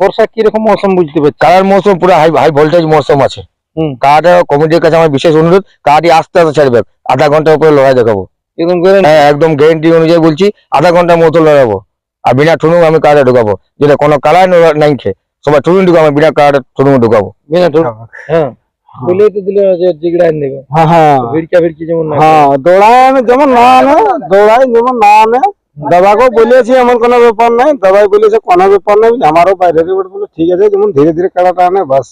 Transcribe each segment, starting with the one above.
বর্ষা কীরকম মৌসুম বুঝতে পারছি? কালার মৌসুম পুরো হাই হাই ভোল্টেজ মৌসুম আছে। কার্ড কমিটির কাছে আমার বিশেষ অনুরোধ কার্ডই আস্তে আস্তে ছাড়বে। আধা ঘণ্টার উপরে লড়াই দেখাবো। এরকম করে হ্যাঁ একদম গ্যারেন্টি অনুযায়ী বলছি আধা ঘণ্টার মতো লড়াবো। আর বিনা ঠুনুক আমি কার্ডে ঢুকাবো। যেটা কোনো কালার নাই খে সবাই ঠুনুক ঢুকাবো আমি বিনা কার্ডে ঠুনুক ঢুকাবো। বিনা ঠোঁট হ্যাঁ। হ্যাঁ। হ্যাঁ। ভিড়কি যেমন না। হ্যাঁ দৌড়ায় যেমন না আনে যেমন না আনে দাদাকেও বলেছি এমন কোনো ব্যাপার নাই। দাদাই বলেছে কোনো ব্যাপার নাই। আমারও বাইরে বলে ঠিক আছে, যেমন ধীরে ধীরে খেলাটা আনে বাস।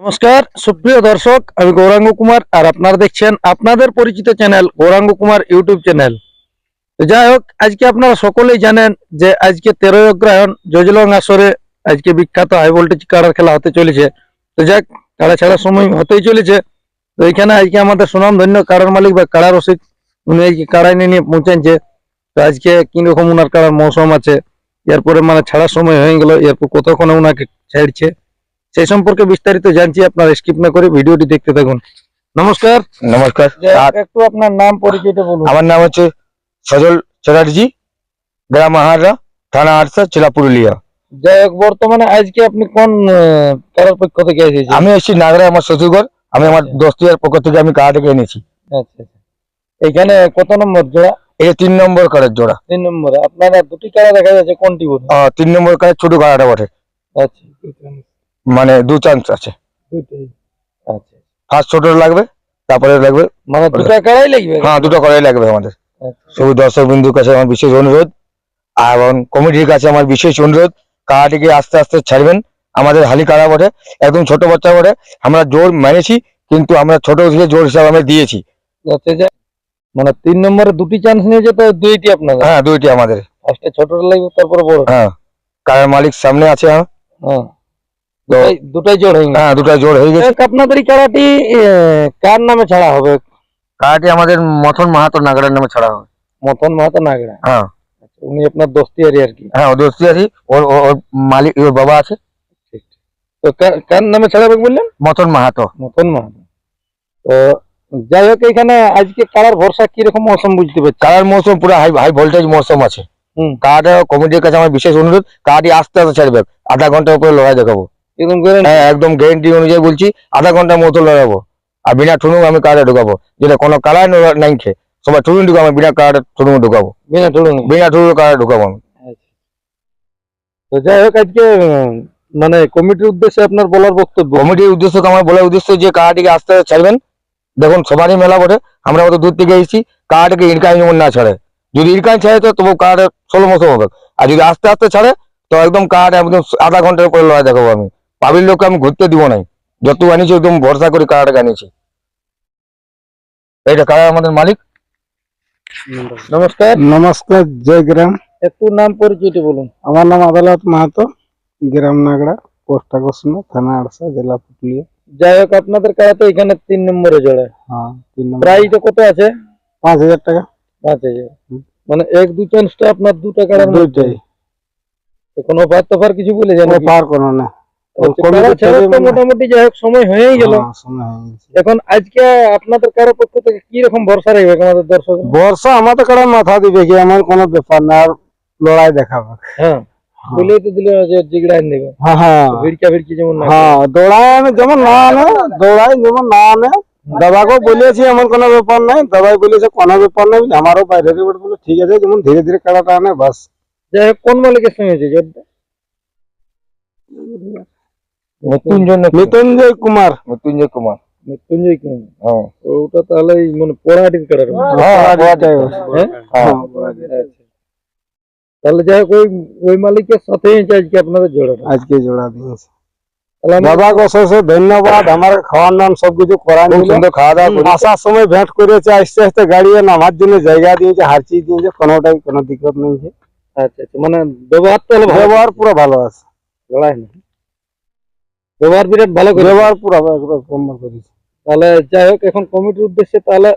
নমস্কার, সুপ্রিয় দর্শক, আমি গৌরাঙ্গ কুমার, আর আপনারা দেখছেন আপনাদের পরিচিত channel, Gouranga Kumar YouTube channel. যাই হোক, আজকে আপনারা সকলেই জানেন যে আজকে তেরোই অগ্রহায়ণ জজলং আসরে আজকে বিখ্যাত হাই ভোল্টেজ কাড়ার খেলা হতে চলেছে। তো যাক কাড়া ছাড়ার সময় হতেই চলেছে। তো এখানে আজকে আমাদের সুনাম ধন্য কাড়ার মালিক বা কাড়া রসিক, উনি আজকে কাড়াই নিয়ে পৌঁছাচ্ছে তো আজকে কীরকম ওনার কাড়ার মৌসুম আছে? এরপরে মানে ছাড়ার সময় হয়ে গেল এরপর কতক্ষণে ওনাকে ছাড়ছে? সেই সম্পর্কে বিস্তারিত জানছি আপনার স্কিপ না করে ভিডিওটি দেখতে থাকুন। নমস্কার। নমস্কার। একটু আপনার নাম পরিচয়টা বলুন। আমার নাম হচ্ছে সজল চ্যাটার্জি গ্রাম আহারা থানা আরসা জেলা পুরুলিয়া। যাই হোক বর্তমানে আজকে আপনি কোন কারোর পক্ষ থেকে এসেছেন? আমি এসেছি নাগরায় আমার শ্বশুরঘর। আমি আমার দোস্তিয়ার পক্ষ থেকে আমি কার্ডকে এনেছি। আচ্ছা আচ্ছা। এখানে কত নম্বর জোড়া এই তিন নম্বর কার্ডের জোড়া। তিন নম্বরে আপনারা দুটি কারা দেখা যাচ্ছে কোনটি বলুন? তিন নম্বর ছোট কার্ডটা বটে। আচ্ছা মানে দু চান্স আছে। আচ্ছা। ফার্স্ট ছোট লাগবে তারপরে লাগবে। মানে দুটা কারাই লাগবে? হ্যাঁ দুটো করাই লাগবে আমাদের। আচ্ছা। দর্শক বিন্দুর কাছে আমার বিশেষ অনুরোধ আর এবং কমিটির কাছে আমার বিশেষ অনুরোধ কারাটিকে আস্তে আস্তে ছাড়বেন। আমাদের হালি কারা বটে একদম ছোট বাচ্চা বটে। আমরা জোর মেনেছি কিন্তু আমরা ছোট থেকে জোর হিসাবে আমরা দিয়েছি। আচ্ছা মানে তিন নম্বরে দুটি চান্স নিয়েছে তো দুইটি আপনাদের? হ্যাঁ দুইটি আমাদের। ফার্স্টে ছোটটা লাগবে তারপরে বড়। হ্যাঁ কারার মালিক সামনে আছে হ্যাঁ। হ্যাঁ। দুটাই দুটাই জোড় হয়ে হ্যাঁ দুটো জোর হয়ে গেছে। আপনাদের কারাটি কার নামে ছাড়া হবে? কারাটি আমাদের মথন মাহাতো নাগরের নামে ছাড়া হবে। মতন মাহাতো নাগড়া? হ্যাঁ। আচ্ছা, উনি আপনার দোস্তি আরি কি। হ্যাঁ ওদের দোস্তি আছি ওর ওর- মালিক ওর বাবা আছে। তো কার- নামে ছাড়াবে বললেন? মথন মাহাতো। মতন মাহাতো। তো যাই হোক এখানে আজকে কারার ভরসা কীরকম মৌসুম বুঝতে পারছি? কারার মৌসুম পুরো হাই হাই ভোল্টেজ মৌসুম আছে। হুম। কার্ড কমিটির কাছে আমার বিশেষ অনুরোধ কার্ডই আস্তে আস্তে ছাড়বে। আধা ঘণ্টার উপরে লড়াই দেখাবো। করে হ্যাঁ একদম গ্যারেন্টি অনুযায়ী বলছি আধা ঘণ্টার মতো লড়াবো। আর বিনা ঠুনুক আমি কার্ডে ঢুকাবো। যেটা কোনো কালার নাই খে সবাই ঠুনুক ঢুকাবো আমি বিনা কার্ডে ঠুনুক ঢুকাবো। বিনা ঠুড়ুং বিনা ঠুনুক কার্ডে ঢুকাবো আমি। তো যাই হোক আজকে মানে কমিটির উদ্দেশ্যে আপনার বলার বক্তব্য? কমিটির উদ্দেশ্য তো আমার বলার উদ্দেশ্য যে কার্ডটিকে আস্তে আস্তে ছাড়বেন দেখুন সবারই মেলা বটে। আমরা অত দূর থেকে এসেছি কার্ডকে ইনকাম যেমন না ছাড়ে। যদি ইনকাম ছাড়ে তো তবু কার্ডে ষোলো মতো হবে। আর যদি আস্তে আস্তে ছাড়ে তো একদম কার্ড একদম আধা ঘণ্টার উপরে লড়াই দেখাবো আমি। পাবির লোককে আমি ঘুরতে দিব নাই যত আনিছি একদম ভরসা করে কার্ডকে আনিছি। এইটা কার্ড আমাদের মালিক? নমস্কার। নমস্কার জয় গ্রাম। একটু নাম পরিচয়টা বলুন। আমার নাম আদালত মাহাতো গ্রাম নাগড়া পোস্ট আকর্ষণ থানা আড়সা জেলা পুরুলিয়া যাই হোক আপনাদের কারাতে এখানে তিন নম্বরে জোড়া। হ্যাঁ তিন নম্বর। প্রাইসটা কত আছে? পাঁচ হাজার টাকা। পাঁচ হাজার। মানে এক দু চান্সটা আপনার দু টাকার দুইটাই। কোনো অফার টফার কিছু বলে জানো পার কোনো না। কারা তো মানে- মোটামুটি যাই হোক সময় হয়েই গেল। হ্যাঁ। এখন আজকে আপনাদের কারও পক্ষ থেকে কি রকম ভরসা রাখবে আমাদের দর্শক বর্ষা আমাদের কাছে মাথা দিবে কি আমার কোনো ব্যাপার না আর লড়াই দেখাবে। হ্যাঁ। বলেই তো দিল যে জিগড়াই নেবে। হ্যাঁ হ্যাঁ। ভিড়কা ভিড়কি যেমন না হ্যাঁ দৌড়ায় যেমন না আনে দৌড়াই যেমন না আনে দাদাকেও বলেছি এমন কোনো ব্যাপার নাই দাদাই বলেছে কোনো ব্যাপার নেই আমারও বাইরে বলে ঠিক আছে যেমন ধীরে ধীরে খেলাটা আনে বাস। যাই কোন মালিকের সঙ্গে জোরটা মৃত্যুঞ্জয়? মৃত্যুঞ্জয় কুমার। মৃত্যুঞ্জয় কুমার। মৃত্যুঞ্জয় কি হ্যাঁ। ওটা তাহলে মানে পড়াটির কারার হ্যাঁ। তাহলে যাই হোক ওই ওই মালিকের সাথে আজকে আপনাদের জোড়াটা। আজকে জোড়া দিয়েছে। অশেষ অশেষ ধন্যবাদ। আমার খাওয়ার নাম সবকিছু করা সুন্দর খাওয়া দাওয়া আসার সময় ভেট করেছে আস্তে আস্তে গাড়ি নামার জন্য জায়গা দিয়েছে হারচি দিয়েছে কোনোটাই কোনো দিক্কত নেই আচ্ছা আচ্ছা মানে ব্যবহার তো ব্যবহার পুরো ভালো আছে। লড়াই না। ব্যবহার বিরাট ভালো ব্যবহার পুরো একদম করেছে। তাহলে যাই হোক এখন কমিটির উদ্দেশ্যে তাহলে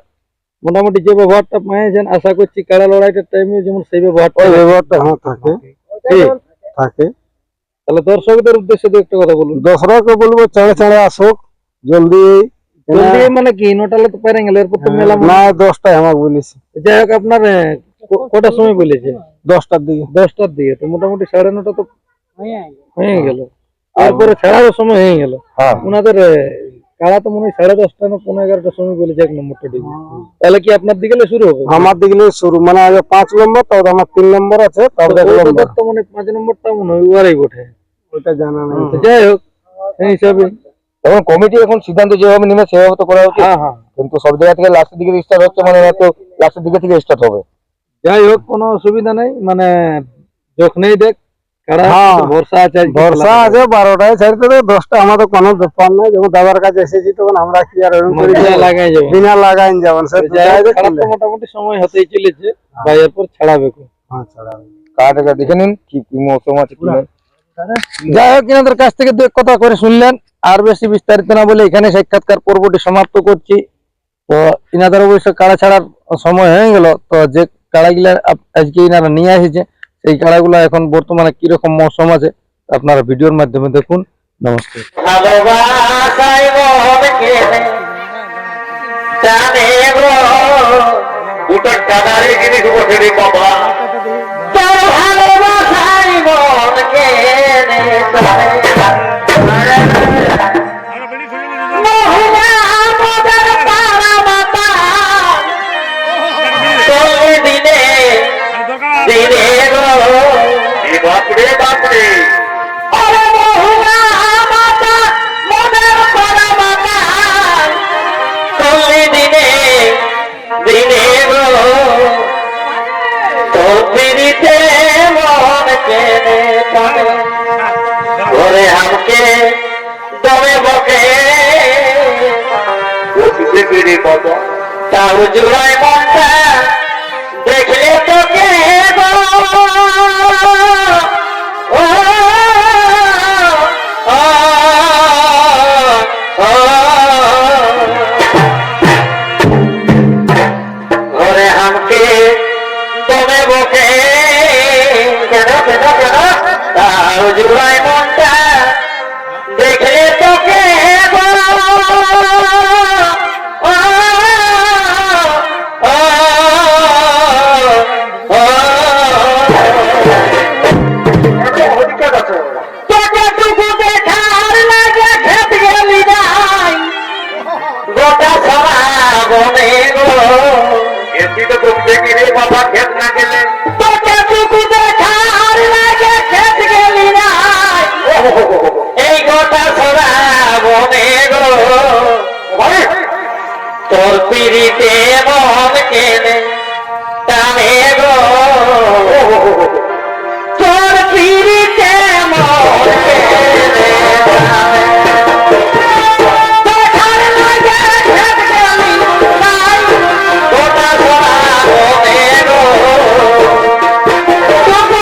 মোটামুটি যে ব্যবহারটা পেয়েছেন আশা করছি কাড়া লড়াইটার টাইমে যেমন সেই ব্যবহারটা ব্যবহারটা হ্যাঁ থাকে। থাকে। তাহলে দর্শকদের উদ্দেশ্যে দু একটা কথা বলুন। দোসরাকে বলব চাঁড়ে চাঁড়ে আসুক। জলদি জলদি মানে কি? নটালে তো পেরে গেল এরপর তো মেলা না দশটায় আমাকে বলেছে। যাই হোক আপনার কটার সময় বলেছে? দশটার দিকে। দশটার দিকে তো মোটামুটি সাড়ে নটা তো হয়ে গেল। তারপরে ছাড়ারও সময় হয়ে গেল। হ্যাঁ। ওনাদের কারা তো মনে হয় সাড়ে দশটা না পনেরো এগারোটার সময় বলেছে এক নম্বরটা ডিবি তাহলে কি আপনার দিকে শুরু হবে? আমার দিকে শুরু মানে আগে পাঁচ নম্বর আমার তিন নম্বর আছে তো মনে পাঁচ নম্বরটা মনে হয় ওরাই জানা নেই। যাই হোক সেই হিসাবে। এখন কমিটি এখন সিদ্ধান্ত যেভাবে নেবে সেভাবে তো করা উচিত। হ্যাঁ হ্যাঁ। কিন্তু সব জায়গা থেকে লাস্টের দিকে স্টার্ট হচ্ছে মানে হয়তো লাস্টের দিকে থেকে স্টার্ট হবে। যাই হোক কোনো অসুবিধা নেই মানে যখনই দেখ হ্যাঁ। ভরসা আছে আজকে ভরসা আছে। বারোটায় ছাড়তে দশটা আমাদের কোনো ব্যাপার নাই। যখন দাদার কাছে এসেছি তখন আমরা কি আর এরকম করি মজা লাগাই যাবে। বিনা লাগাইন যাবেন সে যাই হোক, মোটামুটি সময় হতেই চলেছে বা এরপর ছাড়াবে কো। কার্ডটা দেখে নিন কি কি মৌসুম আছে কি যাই হোক এনাদের কাছ থেকে দু এক কথা করে শুনলেন। আর বেশি বিস্তারিত না বলে এখানে সাক্ষাৎকার পর্বটি সমাপ্ত করছি। তো ইনাদের অবশ্য কাড়া ছাড়ার সময় হয়ে গেল। তো যে কাড়াগুলা আজকে ইনারা নিয়ে এসেছে সেই কাড়াগুলো এখন বর্তমানে কীরকম মৌসুম আছে আপনারা ভিডিওর মাধ্যমে দেখুন। নমস্কার। বাপরে। বাপরে দিনে পিড়িতে মন কেনে ওরে আমাকে দমে বকে। উঠতে পিড়ি কত তাও জুড়াই মনটা দেখলে কেন পিড়িতে মন